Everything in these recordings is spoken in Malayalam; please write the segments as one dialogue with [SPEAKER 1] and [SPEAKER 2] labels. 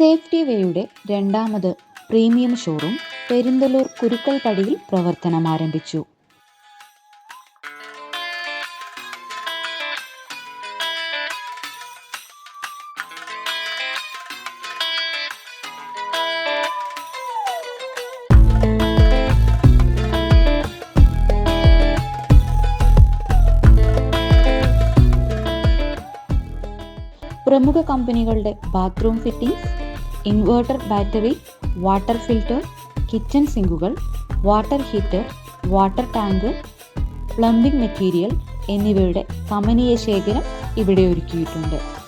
[SPEAKER 1] സേഫ്റ്റി വേയുടെ രണ്ടാമത് പ്രീമിയം ഷോറൂം പെരിന്തലൂർ കുരുക്കൽപ്പടിയിൽ പ്രവർത്തനം ആരംഭിച്ചു. പ്രമുഖ കമ്പനികളുടെ bathroom fittings inverter battery water filter kitchen സിങ്കുകൾ water heater water tank plumbing material എന്നിവയുടെ കമനീയ ശേഖരം ഇവിടെ ഒരുക്കിയിട്ടുണ്ട്.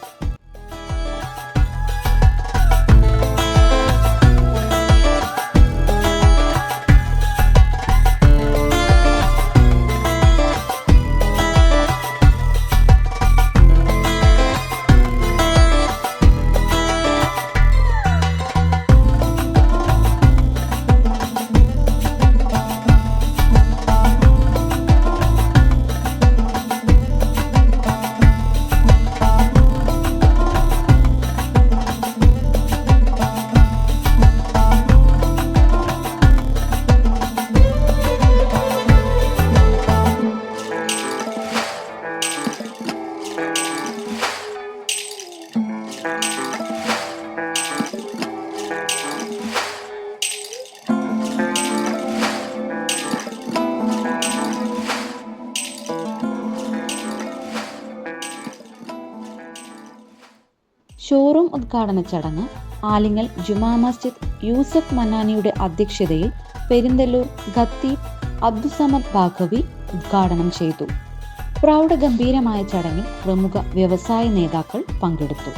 [SPEAKER 1] ഷോറൂം ഉദ്ഘാടന ചടങ്ങ് ആലിങ്ങൽ ജുമാ മസ്ജിദ് യൂസഫ് മന്നാനിയുടെ അധ്യക്ഷതയിൽ പെരിന്തല്ലൂർ ഖത്തീബ് അബ്ദുസമദ് ബാഖവി ഉദ്ഘാടനം ചെയ്തു. പ്രൗഢഗംഭീരമായ ചടങ്ങിൽ പ്രമുഖ വ്യവസായ നേതാക്കൾ പങ്കെടുത്തു.